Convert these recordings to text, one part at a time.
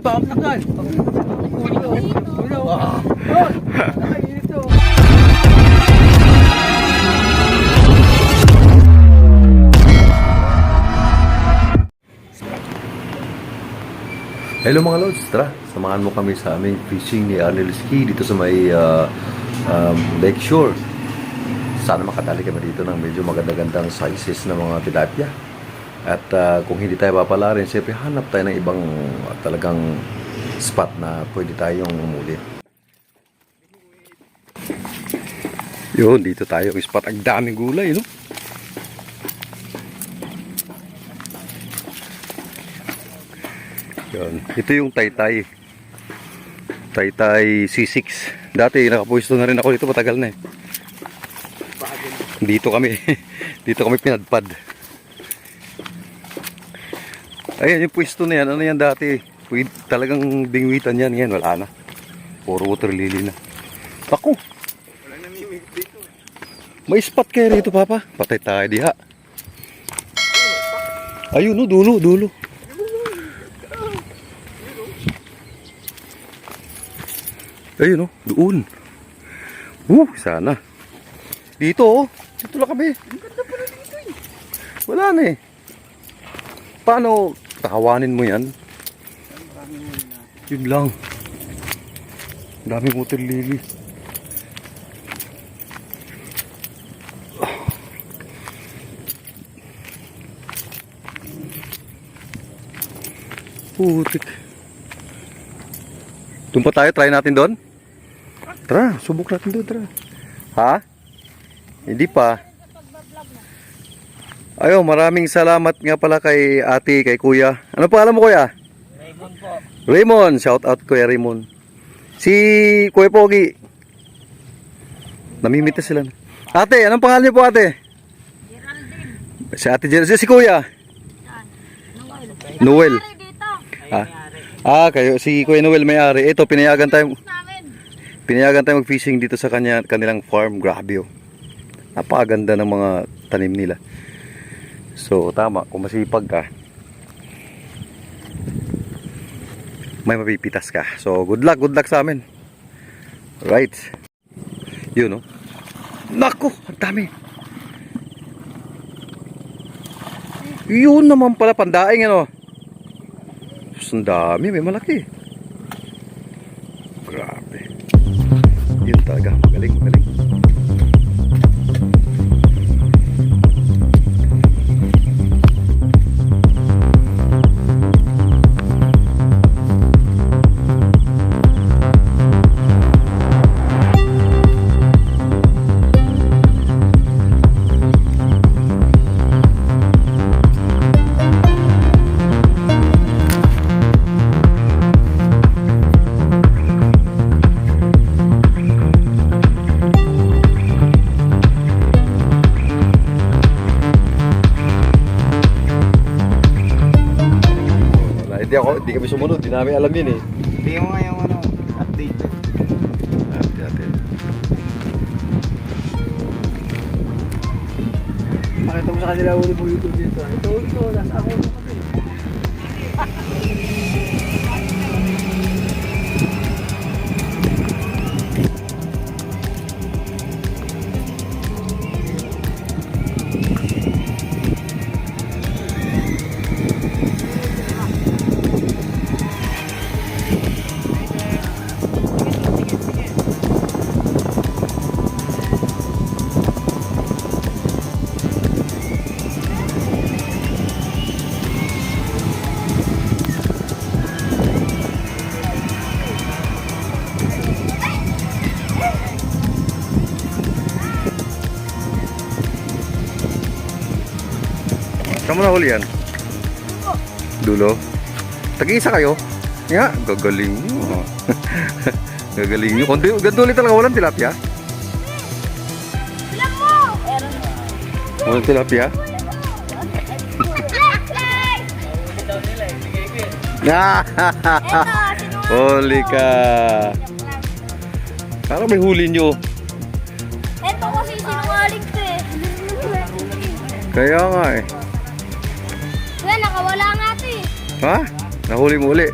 Na kan? Ulo. To. Hello mga Lods, tara, samahan mo kami sa aming fishing ni Arnel Ski dito sa may uh, um, Lake Shore. Sana makatali kami dito ng medyo maganda-gandang sizes ng mga tilapia. At uh, kung hindi tayo papala rin, siyempre hanap tayo ng ibang uh, talagang spot na pwede tayong umuli. Yun, dito tayo spot. Ang daming gulay, no? Yan. Ito yung Taytay. Taytay C6. Dati nakapwesto na rin ako dito matagal na eh. Dito kami. dito kami pinadpad. Ayan yung pwesto na yan. Ano yan dati? Pwede, talagang bingwitan yan. Yan wala na. Puro water lily na. Ako. May spot kayo rito papa. Patay tayo diha. Ayun no, dulo, dulo. Ayun oh, doon. Uh, sana. Dito oh. Dito lang kami. Dito eh. Wala na eh. Paano takawanin mo yan? Yun lang. Ang daming water lily. Putik. Doon pa tayo, try natin doon. Tara, subok natin doon, tara. Ha? Hindi pa. Ayo, maraming salamat nga pala kay ate, kay kuya. Ano pa alam mo kuya? Raymond po. Raymond, shout out kuya Raymond. Si Kuya Pogi. Namimita sila. Ate, anong pangalan niyo po ate? Si ate Geraldine. Si, kuya? Noel. dito. Ah, ah, kayo, si Kuya Noel may-ari. Ito, pinayagan tayo, pinayagan tayo mag-fishing dito sa kanya, kanilang farm. Grabe oh. Napakaganda ng mga tanim nila. So, tama. Kung masipag ka, may mapipitas ka. So, good luck, good luck sa amin. Right. Yun, oh. Nako, ang dami. Yun naman pala, pandaing, ano. Ang dami, may malaki. Grabe. Yun talaga, magaling, magaling. Hindi ako, hindi kami sumunod, hindi namin alam yun eh. Hindi mo nga yung ano, update. Ate, ate. Pakita mo sa kanila ulo mo YouTube dito. Ito, ito, nasa ako Saan mo nahuli yan? Dulo. Tag-iisa kayo? Nga, gagaling nyo. gagaling nyo. Kundi, ganito ulit talaga, walang tilapia. Walang tilapia. Ko. ka. Parang may huli nyo. Ito kasi sinungaling ko eh. Kaya nga eh. Ha? Nahuli mo uli.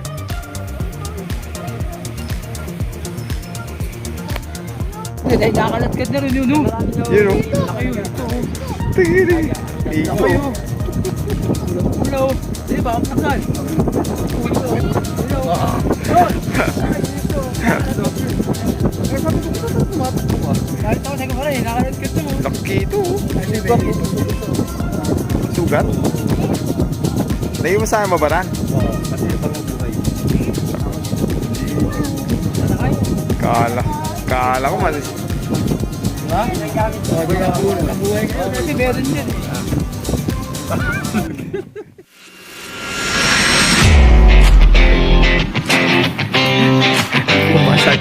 Hindi, nakalat ka na rin yun, no? Yun, oh. no? Oh. Tingin eh. Ito. Ulo. Di ba? Sakal. Ulo. Ulo. Laki itu. Sugat. Naiwan mo sa mabaran. Oo, kasi pamabuhay. Kala. Kala ko. Diba? Oh, di ba? Nabuhay ka. Kasi meron din. Pumasag.